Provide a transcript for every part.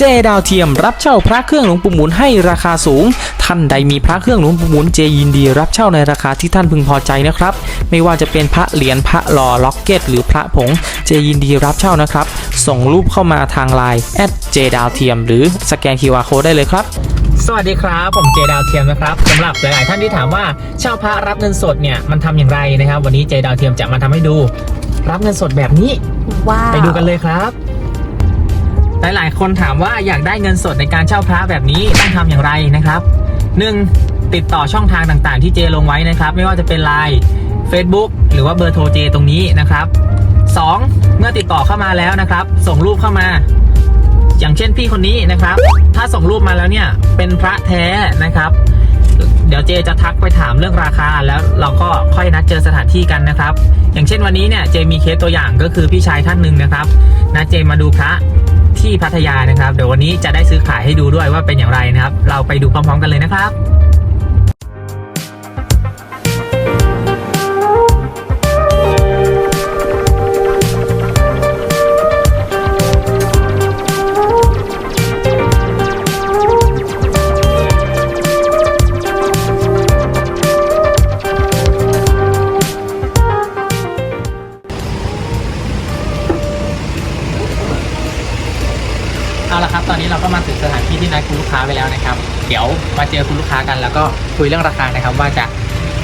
เจดาวเทียมรับเช่าพระเครื่องหลวงปู่หมุนให้ราคาสูง ท่านใดมีพระเครื่องหลวงปู่หมุนเจยินดี รับเช่าในราคาที่ท่านพึงพอใจนะครับ ไม่ว่าจะเป็นพระเหรียญพระหล่อล็อกเก็ต หรือพระผงเจยินดีรับเช่านะครับ ส่งรูปเข้ามาทางไลน์แอดเจดาวเทียมหรือสแกน QR Code ได้เลยครับสวัสดีครับ ผมเจดาวเทียมนะครับสำหรับหลาย ๆ ท่านที่ถามว่าเช่าพระรับเงินสดเนี่ยมันทำอย่างไรนะครับ วันนี้เจดาวเทียมจะมาทำให้ดู รับเงินสดแบบนี้ว้าวไปดูกันเลยครับ หลายๆ คนถามว่าอยากได้เงินสดในการเช่าพระแบบนี้ต้องทำอย่างไรนะครับ 1. ติดต่อช่องทางต่างๆ ที่เจลงไว้นะครับ ไม่ว่าจะเป็น Line Facebook หรือว่าเบอร์โทรเจตรงนี้นะครับ 2. เมื่อติดต่อเข้ามาแล้วนะครับ ส่งรูปเข้ามา อย่างเช่นพี่คนนี้นะครับ ถ้าส่งรูปมาแล้วเนี่ยเป็นพระแท้นะครับเดี๋ยวเจจะทักไปถามเรื่องราคาแล้วเราก็ค่อยนัดเจอสถานที่กันนะครับ อย่างเช่นวันนี้เนี่ยเจมีเคสตัวอย่างก็คือพี่ชายท่านหนึ่งนะครับนัดเจมาดูพระ ที่พัทยานะครับ เดี๋ยววันนี้จะได้ซื้อขายให้ดูด้วยว่าเป็นอย่างไรนะครับ เราไปดูพร้อม ๆ กันเลยนะครับ เอาละครับ ตอนนี้เราก็มาถึงสถานที่ที่นัดคุณลูกค้าไปแล้วนะครับ เดี๋ยวมาเจอคุณลูกค้ากัน แล้วก็คุยเรื่องราคานะครับ ว่าจะ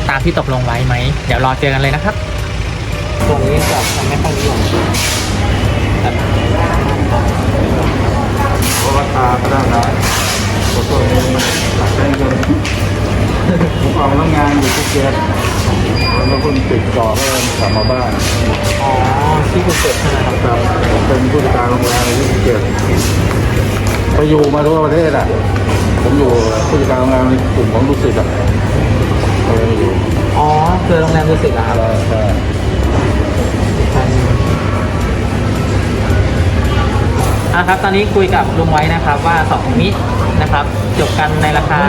ตามที่ตกลงไว้ไหม เดี๋ยวรอเจอกันเลยนะครับตรงนี้จะไม่ค่อยนิยมราะราคาก็ได้นะตัวตัวนี้มันตัดได้เงินผมเอาน้ำงานอยู่ที่เกียรแล้วก็เพิ่งติดต่อก็เลยกลับมาบ้าน อ๋อ ที่ภูเก็ตใช่ไหมครับครับผม เป็นผู้จัดการโรงแรมที่ภูเก็ตไปอยู่มาทั่วประเทศอะ ผมอยู่ผู้จัดการโรงแรมในกลุ่มของลูกศิษย์อะก็เลยอยู่อ๋อคือโรงแรมดุสิตเหรอครับแล้วก็อะครับ ตอนนี้คุยกับลุงไว้นะครับว่าสองมิตรนะครับ จบกันในราคา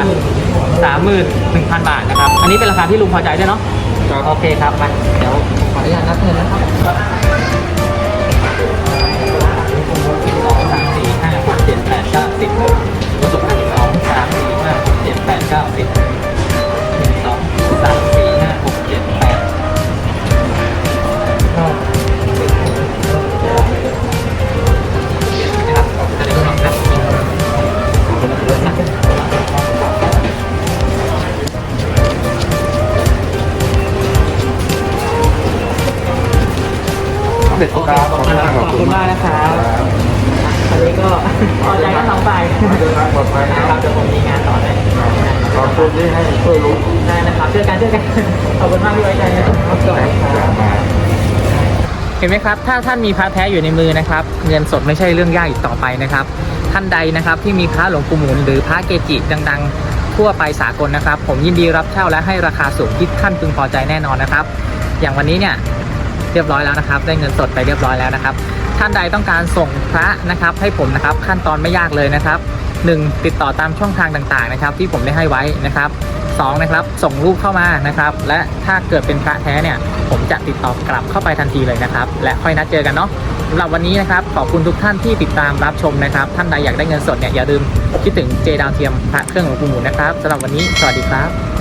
31,000 บาทนะครับ อันนี้เป็นราคาที่ลุงพอใจด้วยเนาะ ครับ โอเคครับมาเดี๋ยวผมขออนุญาตนับเงินนะครับ เด็กโอเคขอบคุณมากขอบคุณมากนะครับอันนี้ก็พอใจทั้งสองฝ่ายเดินทางปลอดภัยนะครับเดี๋ยวผมมีงานต่อได้ขอบคุณที่ให้ช่วยรู้ได้นะครับเจอกันเจอกันขอบคุณมากที่ไว้ใจนะครับสวัสดีครับเห็นไหมครับ ถ้าท่านมีพระแท้อยู่ในมือนะครับ เงินสดไม่ใช่เรื่องยากอีกต่อไปนะครับ ท่านใดนะครับที่มีพระหลวงปู่หมุนหรือพระเกจิดังๆ ทั่วไปสากลนะครับ ผมยินดีรับเช่าและให้ราคาสูงที่ท่านพึงพอใจแน่นอนนะครับ อย่างวันนี้เนี่ย เรียบร้อยแล้วนะครับ ได้เงินสดไปเรียบร้อยแล้วนะครับ ท่านใดต้องการส่งพระนะครับ ให้ผมนะครับขั้นตอนไม่ยากเลยนะครับ 1. ติดต่อตามช่องทางต่างๆนะครับ ที่ผมได้ให้ไว้นะครับ 2. นะครับส่งรูปเข้ามานะครับ และถ้าเกิดเป็นพระแท้เนี่ยผมจะติดต่อกลับเข้าไปทันทีเลยนะครับ และค่อยนัดเจอกันเนาะสำหรับวันนี้นะครับขอบคุณทุกท่านที่ติดตามรับชมนะครับ ท่านใดอยากได้เงินสดเนี่ยอย่าลืมคิดถึงเจดาวเทียมพระเครื่องหลวงปู่หมุนนะครับสำหรับวันนี้สวัสดีครับ